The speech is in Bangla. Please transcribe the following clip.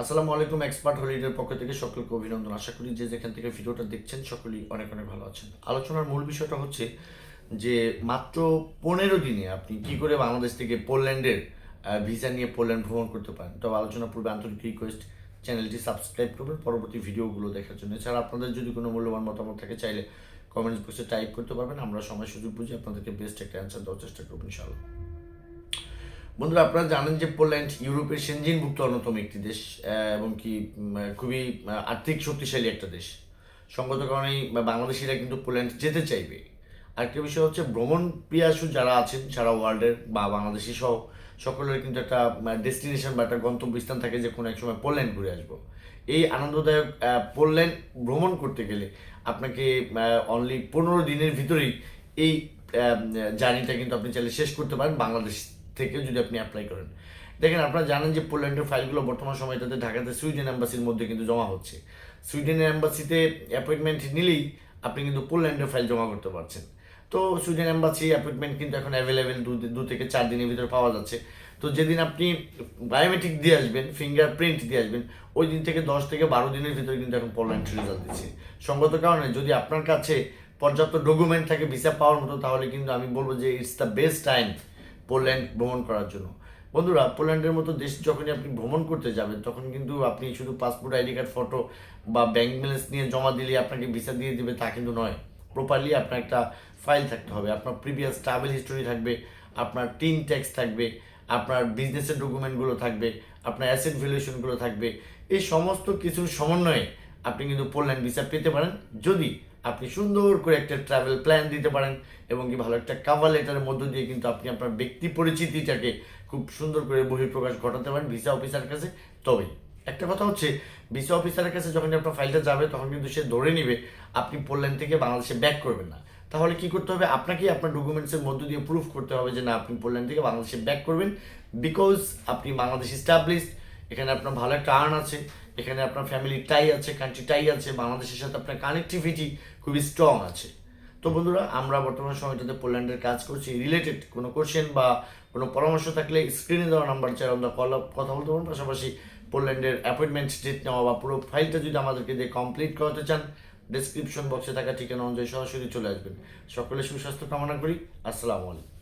আসসালামু আলাইকুম এক্সপার্ট হলিডের পক্ষ থেকে সকলকে অভিনন্দন। আশা করি যে যেখান থেকে ভিডিওটা দেখছেন, সকলেই অনেক অনেক ভালো আছেন। আলোচনার মূল বিষয়টা হচ্ছে যে, মাত্র পনেরো দিনে আপনি কি করে বাংলাদেশ থেকে পোল্যান্ডের ভিসা নিয়ে পোল্যান্ড ভ্রমণ করতে পারেন? তবে আলোচনা পূর্বে আন্তরিক রিকোয়েস্ট চ্যানেলটি সাবস্ক্রাইব করবেন। পরবর্তী ভিডিওগুলো দেখার জন্য। এছাড়া আপনাদের যদি কোনো মূল্যবান মতামত থাকে, চাইলে কমেন্টস বক্সে টাইপ করতে পারবেন। আমরা সময় সুযোগ বুঝে আপনাদেরকে বেস্ট একটা অ্যান্সার দেওয়ার চেষ্টা করব, ইনশাআল্লাহ। বন্ধুরা, আপনারা জানেন যে পোল্যান্ড ইউরোপের সেনজিনভুক্ত অন্যতম একটি দেশ এবং কি খুবই আর্থিক শক্তিশালী একটা দেশ। সঙ্গত কারণেই বাংলাদেশিরা কিন্তু পোল্যান্ড যেতে চাইবে। আরেকটা বিষয় হচ্ছে, ভ্রমণ পিয়াসু যারা আছেন, সারা ওয়ার্ল্ডের, বা বাংলাদেশি সহ সকলের কিন্তু একটা ডেস্টিনেশন বা একটা গন্তব্যস্থান থাকে যে কোনো এক সময় পোল্যান্ড ঘুরে আসব। এই আনন্দদায়ক পোল্যান্ড ভ্রমণ করতে গেলে আপনাকে অনলি পনেরো দিনের ভিতরেই এই জার্নিটা কিন্তু আপনি চাইলে শেষ করতে পারেন বাংলাদেশ থেকে যদি আপনি অ্যাপ্লাই করেন। দেখেন, আপনারা জানেন যে পোল্যান্ডের ফাইলগুলো বর্তমান সময়টাতে ঢাকাতে সুইডেন অ্যাম্বাসির মধ্যে কিন্তু জমা হচ্ছে। সুইডেনের অ্যাম্বাসিতে অ্যাপয়েন্টমেন্ট নিলেই আপনি কিন্তু পোল্যান্ডের ফাইল জমা করতে পারছেন। তো সুইডেন অ্যাম্বাসি অ্যাপয়েন্টমেন্ট কিন্তু এখন অ্যাভেলেবেল দু দু থেকে চার দিনের ভিতরে পাওয়া যাচ্ছে। তো যেদিন আপনি বায়োমেট্রিক দিয়ে আসবেন ফিঙ্গারপ্রিন্ট দিয়ে আসবেন, ওই দিন থেকে দশ থেকে বারো দিনের ভিতরে কিন্তু এখন পোল্যান্ড রেজাল্ট দিচ্ছে। সঙ্গত কারণে যদি আপনার কাছে পর্যাপ্ত ডকুমেন্ট থাকে ভিসা পাওয়ার মতো, তাহলে কিন্তু আমি বলব যে it's the best time Poland ভ্রমণ করার জন্য। বন্ধুরা, পোল্যান্ডের মতো দেশ যখনই আপনি ভ্রমণ করতে যাবেন, তখন কিন্তু আপনি শুধু পাসপোর্ট, আইডি কার্ড, ফটো বা ব্যাংক ব্যালেন্স নিয়ে জমা দিলে আপনাকে ভিসা দিয়ে দেবে, তা কিন্তু নয়। প্রপারলি আপনার একটা ফাইল থাকতে হবে। আপনার প্রিভিয়াস ট্রাভেল হিস্টোরি থাকবে, আপনার টিন ট্যাক্স থাকবে, আপনার বিজনেসের ডকুমেন্টগুলো থাকবে, আপনার অ্যাসেট ভ্যালুয়েশনগুলো থাকবে। এই সমস্ত কিছুর সমন্বয়ে আপনি কিন্তু পোল্যান্ড ভিসা পেতে পারেন। যদি আপনি সুন্দর করে একটা ট্রাভেল প্ল্যান দিতে পারেন এবং কি ভালো একটা কাভার লেটারের মধ্য দিয়ে কিন্তু আপনি আপনার ব্যক্তি পরিচিতিটাকে খুব সুন্দর করে বহিঃপ্রকাশ ঘটাতে পারেন ভিসা অফিসার কাছে। তবেই একটা কথা হচ্ছে ভিসা অফিসারের কাছে যখন আপনার ফাইলটা যাবে, তখন কিন্তু সে ধরে নিবে আপনি পোল্যান্ড থেকে বাংলাদেশে ব্যাক করবেন না। তাহলে কি করতে হবে? আপনাকেই আপনার ডকুমেন্টসের মধ্য দিয়ে প্রুফ করতে হবে যে না, আপনি পোল্যান্ড থেকে বাংলাদেশে ব্যাক করবেন বিকজ আপনি বাংলাদেশ স্টাবলিশড এখানে আপনার ভালো একটা আর্ন আছে। এখানে আপনার ফ্যামিলি টাই আছে কান্ট্রি টাই আছে, বাংলাদেশের সাথে আপনার কানেক্টিভিটি খুবই স্ট্রং আছে। তো বন্ধুরা, আমরা বর্তমান সময়টাতে পোল্যান্ডের কাজ করছি। রিলেটেড কোনো কোশ্চেন বা কোনো পরামর্শ থাকলে স্ক্রিনে দেওয়া নাম্বার চাই আমরা কল কথা বলতে পারব। পাশাপাশি পোল্যান্ডের অ্যাপয়েন্টমেন্ট ডেট নেওয়া বা পুরো ফাইলটা যদি আমাদেরকে দিয়ে কমপ্লিট করাতে চান ডেসক্রিপশন বক্সে থাকা ঠিকানা অনুযায়ী সরাসরি চলে আসবেন। সকলে সুস্বাস্থ্য কামনা করি। আসসালামু আলাইকুম।